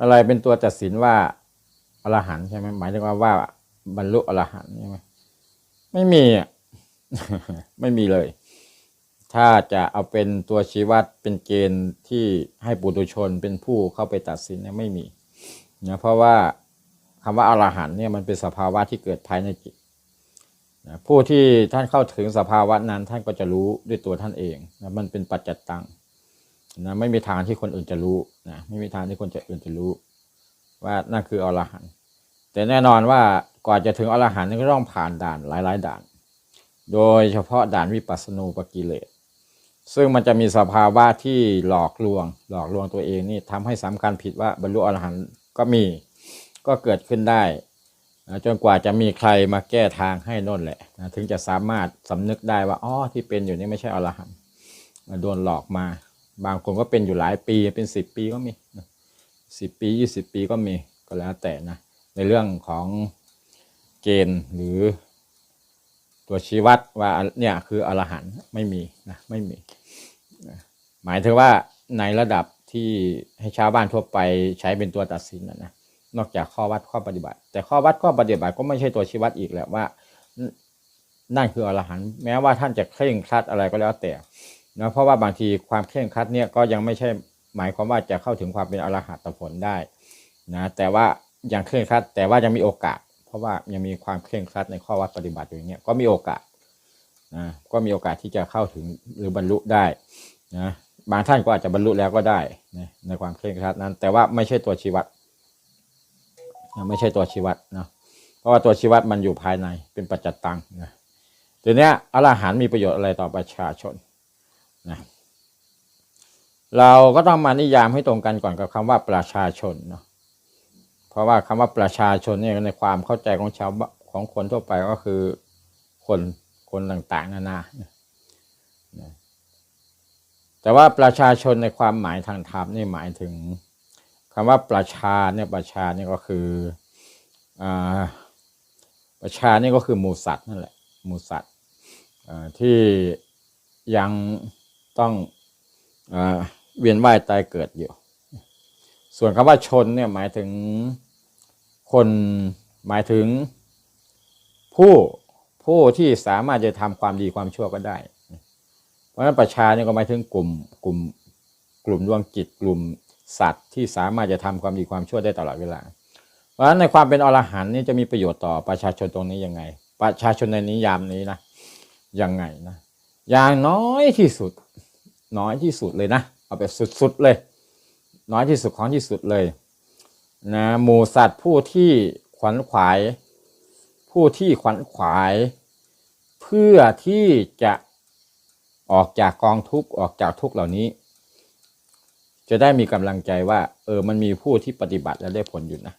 อะไรเป็นตัวตัดสินว่าอรหันใช่ไหมหมายถึงว่าว่าบรรลุอรหันใช่ไหมไม่มีอะไม่มีเลย ถ้าจะเอาเป็นตัวชี้วัดเป็นเกณฑ์ที่ให้ปุถุชนเป็นผู้เข้าไปตัดสินเนี่ยไม่มีนะเพราะว่าคำว่าอรหันเนี่ยมันเป็นสภาวะที่เกิดภายในจิตนะผู้ที่ท่านเข้าถึงสภาวะนั้นท่านก็จะรู้ด้วยตัวท่านเองนะมันเป็นปัจจัตตัง นะไม่มีทางที่คนอื่นจะรู้นะไม่มีทางที่คนจะอื่นจะรู้ ว่านั่นคืออรหันต์แต่แน่นอนว่าก่อนจะถึงอรหันต์ก็ต้องผ่านด่านหลาย ๆ ด่าน โดยเฉพาะด่านวิปัสสนูปกิเลสซึ่งมันจะมีสภาวะที่หลอกลวง หลอกลวงตัวเองนี่ทำให้สำคัญผิดว่าบรรลุอรหันต์ก็มีก็เกิดขึ้นได้จนกว่าจะมีใครมาแก้ทางให้น่นแหละถึงจะสามารถสำนึกได้ว่าอ๋อที่เป็นอยู่นี่ไม่ใช่อรหันต์โดนหลอกมา บางคนก็เป็นอยู่หลายปีเป็นสิบปีก็มีสิบปียี่สิบปีก็มีก็แล้วแต่นะ ในเรื่องของเกณฑ์หรือตัวชี้วัดว่าเนี่ยคืออรหันต์ไม่มีนะไม่มี หมายถึงว่าในระดับที่ให้ชาวบ้านทั่วไปใช้เป็นตัวตัดสินนะนะนอกจากข้อวัดข้อปฏิบัติ แต่ข้อวัดข้อปฏิบัติก็ไม่ใช่ตัวชี้วัดอีกแหละว่านั่นคืออรหันต์แม้ว่าท่านจะเคร่งครัดอะไรก็แล้วแต่ นะเพราะว่าบางทีความเคร่งครัดเนี่ยก็ยังไม่ใช่หมายความว่าจะเข้าถึงความเป็นอรหัตผลได้นะแต่ว่ายังเคร่งครัด แต่ว่ายังมีโอกาส เพราะว่ายังมีความเคร่งครัดในข้อวัดปฏิบัติอยู่างเงี้ยก็มีโอกาสนะก็มีโอกาสที่จะเข้าถึงหรือบรรลุได้นะบางท่านก็อาจจะบรรลุแล้วก็ได้นะในความเคร่งครัดนั้น แต่ว่าไม่ใช่ตัวชีวัดนะไม่ใช่ตัวชีวัดนะเพราะว่าตัวชีวัดมันอยู่ภายในเป็นปัจจตตังนะทีเนี้ยอรหันต์มีประโยชน์อะไรต่อประชาชน นะเราก็ต้องมานิยามให้ตรงกันก่อนกับคำว่าประชาชนเนาะเพราะว่าคำว่าประชาชนเนี่ยในความเข้าใจของชาวของคนทั่วไปก็คือคนคนต่างๆ นานานะแต่ว่าประชาชนในความหมายทางธรรมนี่หมายถึงคำว่าประชาเนี่ยประชาเนี่ยก็คืออ่าประชานี่ก็คือหมูสัตว์นั่นแหละหมูสัตว์ที่ยัง ต้องอเวียนว่ายตายเกิดอยู่ ส่วนคำว่าชนเนี่ยหมายถึงคนหมายถึงผู้ผู้ที่สามารถจะทำความดีความชั่วก็ได้ เพราะฉะนั้นประชาเนี่ยก็หมายถึงกลุ่มกลุ่มกลุ่มดวงจิตกลุ่มสัตว์ที่สามารถจะทำความดีความชั่วได้ตลอดเวลา เพราะฉะนั้นในความเป็นอรหันต์นี่จะมีประโยชน์ต่อประชาชนตรงนี้ยังไง ประชาชนในนิยามนี้นะยังไงนะอย่างน้อยที่สุด น้อยที่สุดเลยนะ เอาไปสุดๆเลย น้อยที่สุดของที่สุดเลยนะหมูสัตว์ผู้ที่ขวัญขวาย ผู้ที่ขวัญขวาย เพื่อที่จะออกจากกองทุกข์ออกจากทุกข์เหล่านี้ จะได้มีกำลังใจว่า เออมันมีผู้ที่ปฏิบัติแล้วได้ผลอยู่นะ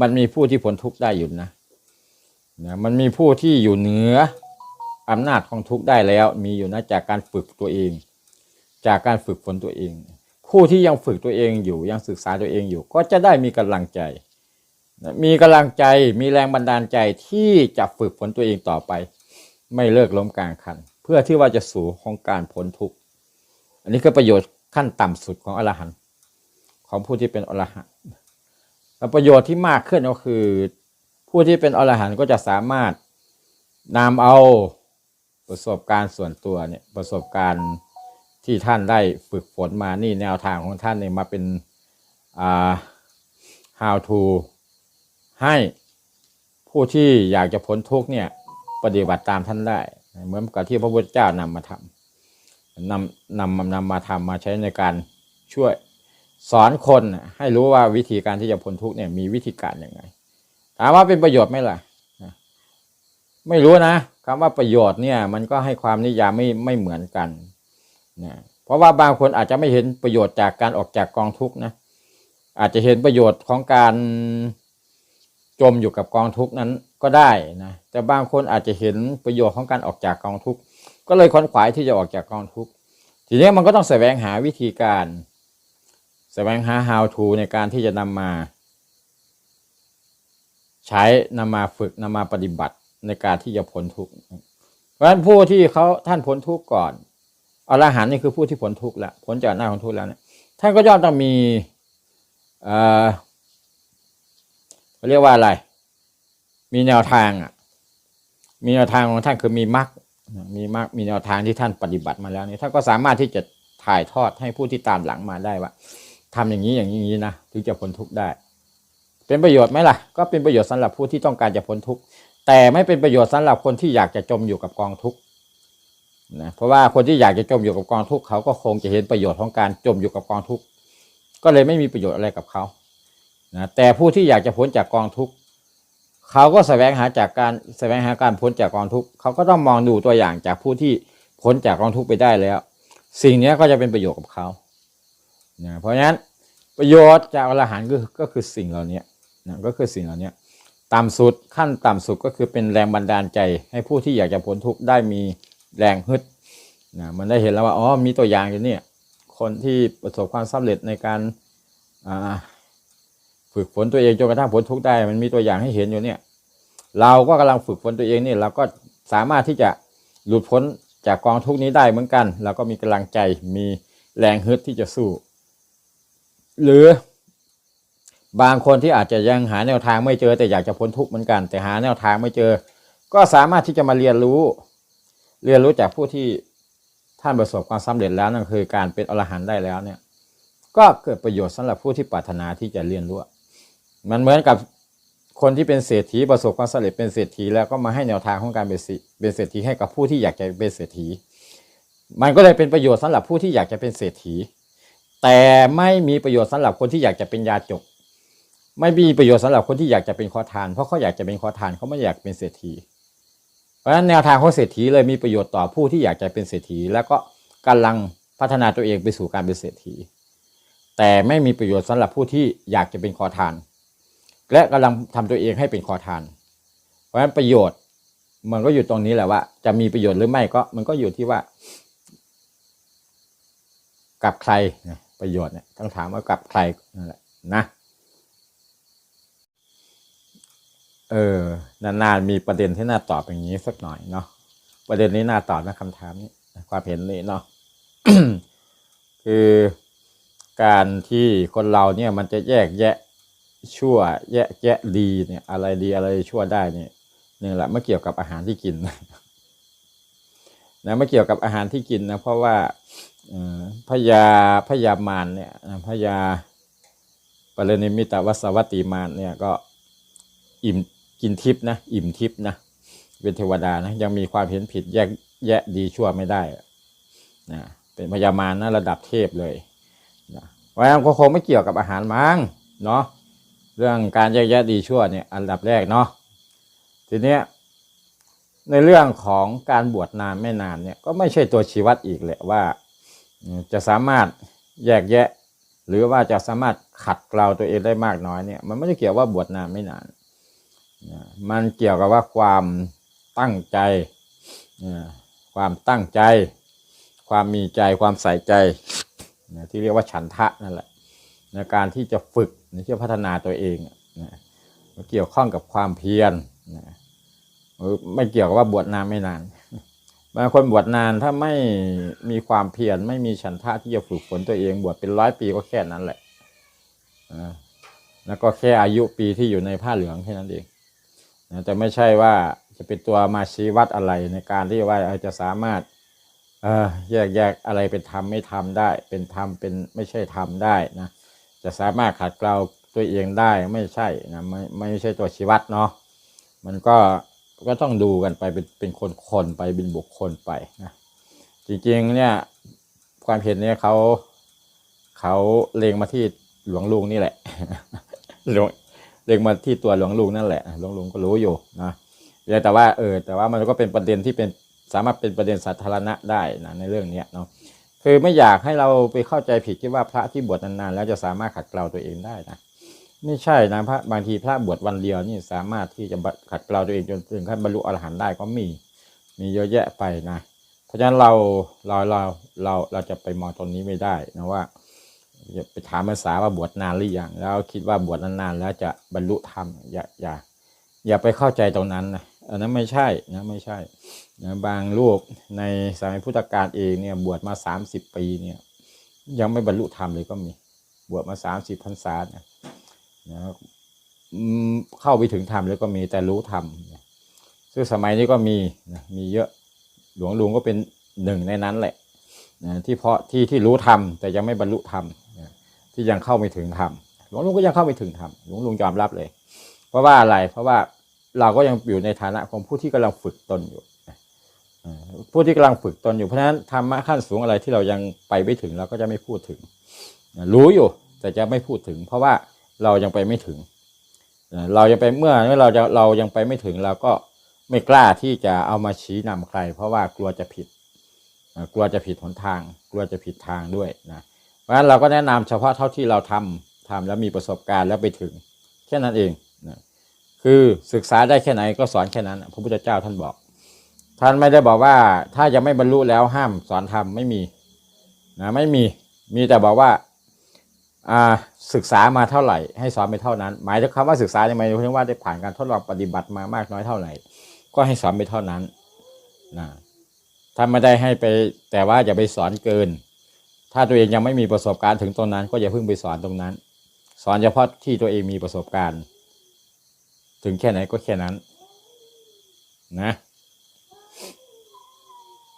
มันมีผู้ที่พ้นทุกข์ได้อยู่นะนะมันมีผู้ที่อยู่เหนืออำนาจของทุกข์ได้แล้ว มีอยู่นะจากการฝึกตัวเอง จากการฝึกฝนตัวเอง ผู้ที่ยังฝึกตัวเองอยู่ยังศึกษาตัวเองอยู่ ก็จะได้มีกำลังใจ มีกำลังใจมีแรงบันดาลใจที่จะฝึกฝนตัวเองต่อไป ไม่เลิกล้มกลางคัน เพื่อที่ว่าจะสู่ของการพ้นทุกข์อันนี้คือประโยชน์ขั้นต่ำสุดของอรหันต์ของผู้ที่เป็นอรหันต์แล้วประโยชน์ที่มากขึ้นก็คือ ผู้ที่เป็นอรหันต์ก็จะสามารถนำเอาประสบการณ์ส่วนตัวเนี่ยประสบการณ์ ที่ท่านได้ฝึกฝนมานี่แนวทางของท่านเนี่ยมาเป็นอ่า how to ให้ผู้ที่อยากจะพ้นทุกเนี่ยปฏิบัติตามท่านได้ เหมือนกับที่พระพุทธเจ้านำมาทำนำนำนำมาทำมาใช้ในการช่วยสอนคนให้รู้ว่าวิธีการที่จะพ้นทุกเนี่ยมีวิธีการยังไงถามว่าเป็นประโยชน์ไหมล่ะไม่รู้นะคำว่าประโยชน์เนี่ยมันก็ให้ความนิยามไม่ไม่เหมือนกัน นะเพราะว่าบางคนอาจจะไม่เห็นประโยชน์จากการออกจากกองทุกข์นะอาจจะเห็นประโยชน์ของการจมอยู่กับกองทุกข์นั้นก็ได้นะแต่บางคนอาจจะเห็นประโยชน์ของการออกจากกองทุกข์ก็เลยควนขวายที่จะออกจากกองทุกข์ทีนี้มันก็ต้องแสวงหาวิธีการ แสวงหา how to ในการที่จะนำมา ใช้นำมาฝึกนำมาปฏิบัติในการที่จะพ้นทุกข์เพราะฉะนั้นผู้ที่เขาท่านพ้นทุกข์ก่อน อรหันต์นี่คือผู้ที่พ้นทุกข์แล้วพ้นจากหน้าของทุกข์แล้วเนี่ยท่านก็ย่อมต้องมีเอ่อเขาเรียกว่าอะไร มีแนวทางอะ มีแนวทางของท่านคือมีมรรคมีมรรคมีแนวทางที่ท่านปฏิบัติมาแล้วเนี่ยท่านก็สามารถที่จะถ่ายทอดให้ผู้ที่ตามหลังมาได้ว่าทำอย่าอย่างนี้อย่างนี้นะถึงจะพ้นทุกข์ได้ เป็นประโยชน์ไหมล่ะ ก็เป็นประโยชน์สำหรับผู้ที่ต้องการจะพ้นทุกข์แต่ไม่เป็นประโยชน์สำหรับคนที่อยากจะจมอยู่กับกองทุกข์ นะเพราะว่าคนที่อยากจะจมอยู่กับกองทุกข์เขาก็คงจะเห็นประโยชน์ของการจมอยู่กับกองทุกข์ก็เลยไม่มีประโยชน์อะไรกับเขานะแต่ผู้ที่อยากจะพ้นจากกองทุกข์เขาก็แสวงหาจากการแสวงหาการพ้นจากกองทุกข์เขาก็ต้องมองดูตัวอย่างจากผู้ที่พ้นจากกองทุกข์ไปได้แล้ว สิ่งนี้ก็จะเป็นประโยชน์กับเขานะเพราะฉะนั้นประโยชน์จากอรหันต์ก็ก็คือสิ่งเหล่านี้นะก็คือสิ่งเหล่านี้ต่ำสุดขั้นต่ำสุดก็คือเป็นแรงบันดาลใจให้ผู้ที่อยากจะพ้นทุกข์ได้มี แรงฮึดนะมันได้เห็นแล้วว่าอ๋อมีตัวอย่างอยู่เนี่ยคนที่ประสบความสำเร็จในการฝึกฝนตัวเองจนกระทั่งพ้นทุกข์ได้ มันมีตัวอย่างให้เห็นอยู่เนี่ย เราก็กำลังฝึกฝนตัวเองนี่เราก็สามารถที่จะหลุดพ้นจากกองทุกนี้ได้เหมือนกัน เราก็มีกำลังใจมีแรงฮึดที่จะสู้ หรือบางคนที่อาจจะยังหาแนวทางไม่เจอแต่อยากจะพ้นทุกข์เหมือนกัน แต่หาแนวทางไม่เจอ ก็สามารถที่จะมาเรียนรู้ เรียนรู้จากผู้ที่ท่านประสบความสำเร็จแล้วนั่นคือการเป็นอรหันต์ได้แล้วเนี่ย ก็เกิดประโยชน์สำหรับผู้ที่ปรารถนาที่จะเรียนรู้ มันเหมือนกับคนที่เป็นเศรษฐีประสบความสำเร็จเป็นเศรษฐีแล้วก็มาให้แนวทางของการเป็นเศรษเป็นเศรษฐีให้กับผู้ที่อยากจะเป็นเศรษฐี มันก็เลยเป็นประโยชน์สำหรับผู้ที่อยากจะเป็นเศรษฐี แต่ไม่มีประโยชน์สำหรับคนที่อยากจะเป็นยาจก ไม่มีประโยชน์สำหรับคนที่อยากจะเป็นขอทาน เพราะเขาอยากจะเป็นขอทานเขาไม่อยากเป็นเศรษฐี เพราะฉะนั้นแนวทางของเศรษฐีเลยมีประโยชน์ต่อผู้ที่อยากจะเป็นเศรษฐี แล้วก็กำลังพัฒนาตัวเองไปสู่การเป็นเศรษฐี แต่ไม่มีประโยชน์สำหรับผู้ที่อยากจะเป็นขอทาน และกำลังทำตัวเองให้เป็นขอทาน เพราะฉะนั้นประโยชน์มันก็อยู่ตรงนี้แหละว่า จะมีประโยชน์หรือไม่ก็มันก็อยู่ที่ว่า กับใครประโยชน์เนี่ยต้องถามว่ากับใครนั่นแหละนะ เออนานๆมีประเด็นที่น่าตอบอย่างนี้สักหน่อยเนาะประเด็นนี้น่าตอบนะคำถามนี้ความเห็นนี้เนาะคือการที่คนเราเนี่ยมันจะแยกแยะชั่ว แยกแยะดีเนี่ย อะไรดีอะไรชั่วได้เนี่ยหนี่แหละไม่เกี่ยวกับอาหารที่กินนะไม่เกี่ยวกับอาหารที่กินนะเพราะว่าพญาพญามารเนี่ยพญาปรนิมิตวสวัตติมารเนี่ยก็อิ่ม กินทิพย์นะ อิ่มทิพย์นะเป็นเทวดานะยังมีความเห็นผิดแยกแยะดีชั่วไม่ได้นะเป็นพญามารนะระดับเทพเลยนะเพราะนั้นก็คงไม่เกี่ยวกับอาหารมั้งเนาะเรื่องการแยกแยะดีชั่วเนี่ยอันดับแรกเนาะทีเนี้ยในเรื่องของการบวชนานไม่นานเนี่ยก็ไม่ใช่ตัวชี้วัดอีกแหละว่า จะสามารถแยกแยะ หรือว่าจะสามารถขัดเกลาตัวเองได้มากน้อยเนี่ยมันไม่ได้เกี่ยวว่าบวชนานไม่นาน มันเกี่ยวกับว่าความตั้งใจความตั้งใจ ความมีใจความใส่ใจที่เรียกว่าฉันทะนั่นแหละในการที่จะฝึกในที่พัฒนาตัวเองมันเกี่ยวข้องกับความเพียรไม่เกี่ยวกับว่าบวชนานไม่นานบางคนบวชนานถ้าไม่มีความเพียรไม่มีฉันทะที่จะฝึกฝนตัวเองบวชเป็นร้อยปีก็แค่นั้นแหละแล้วก็แค่อายุปีที่อยู่ในผ้าเหลืองแค่นั้นเอง นะแต่ไม่ใช่ว่าจะเป็นตัวมาชี้วัดอะไรในการที่ว่าจะสามารถแยกแยกอะไรเป็นธรรมไม่ทำได้ เป็นธรรมเป็นไม่ใช่ธรรมได้นะจะสามารถขัดเกลาตัวเองได้ไม่ใช่นะไม่ไม่ใช่ตัวชี้วัดเนาะมันก็ก็ต้องดูกันไปเป็นเป็นคนคนไปเป็นบุคคลไปนะจริงๆเนี่ยความเห็นเนี่ยเขาเขาเลงมาที่หลวงลุงนี่แหละหลวง เลงมาที่ตัวหลวงลุงนั่นแหละหลวงลุงก็รู้อยู่นะแต่ว่าเออแต่ว่ามันก็เป็นประเด็นที่เป็นสามารถเป็นประเด็นสาธารณะได้นะในเรื่องนี้เนาะคือไม่อยากให้เราไปเข้าใจผิดคิดว่าพระที่บวชนานๆ แล้วจะสามารถขัดเกลาตัวเองได้นะไม่ใช่นะพระบางทีพระบวชวันเดียวนี่สามารถที่จะขัดเกลาตัวเองจนถึงขั้นบรรลุอรหันต์ได้ก็มีมีเยอะแยะไปนะ เพราะฉะนั้นเราเราเราเราเราจะไปมองตรงนี้ไม่ได้นะว่า อย่าไปถามภาษาว่าบวชนานหรือยังแล้วคิดว่าบวชนานๆแล้วจะบรรลุธรรมอย่าอย่าอย่าไปเข้าใจตรงนั้นนะอันนั้นไม่ใช่นะไม่ใช่นะบางรูปในสมัยพุทธกาลเองเนี่ยบวชมาสามสิบปีเนี่ยยังไม่บรรลุธรรมเลยก็มี บวชมาสามสิบพรรษาเนี่ยนะเข้าไปถึงธรรมแล้วก็มีแต่รู้ธรรมซึ่งสมัยนี้ก็มีนะมีเยอะหลวงลุงก็เป็นหนึ่งในนั้นแหละนะที่เพราะที่ที่รู้ธรรมแต่ยังไม่บรรลุธรรม ที่ยังเข้าไม่ถึงธรรมหลวงลุงก็ยังเข้าไม่ถึงธรรมหลวงลุงยอมรับเลย เพราะว่าอะไรเพราะว่าเราก็ยังอยู่ในฐานะของผู้ที่กำลังฝึกตนอยู่ผู้ที่กำลังฝึกตนอยู่เพราะฉะนั้นธรรมะขั้นสูงอะไรที่เรายังไปไม่ถึงเราก็จะไม่พูดถึง รู้อยู่แต่จะไม่พูดถึง เพราะว่าเรายังไปไม่ถึง เรายังไปเมื่อเมื่อเราจะเรายังไปไม่ถึงเราก็ไม่กล้าที่จะเอามาชี้นำใคร เพราะว่ากลัวจะผิด กลัวจะผิดหนทาง กลัวจะผิดทางด้วยนะ ราะฉะนั้นเราก็แนะนำเฉพาะเท่าที่เราทำทำแล้วมีประสบการณ์แล้วไปถึงแค่นั้นเองนะคือศึกษาได้แค่ไหนก็สอนแค่นั้น พระพุทธเจ้าท่านบอก ท่านไม่ได้บอกว่าถ้ายังไม่บรรลุแล้วห้ามสอนธรรมไม่มีนะไม่มีมีแต่บอกว่าศึกษามาเท่าไหร่ ให้สอนไปเท่านั้น หมายถึงคำว่าศึกษาในหมายถึงว่าได้ผ่านการทดลองปฏิบัติมามากน้อยเท่าไหร่ ก็ให้สอนไปเท่านั้นนะถ้านไม่ได้ให้ไปแต่ว่าอย่าไปสอนเกิน ถ้าตัวเองยังไม่มีประสบการณ์ถึงตรงนั้น ก็อย่าเพิ่งไปสอนตรงนั้น สอนเฉพาะที่ตัวเองมีประสบการณ์ ถึงแค่ไหนก็แค่นั้น นะ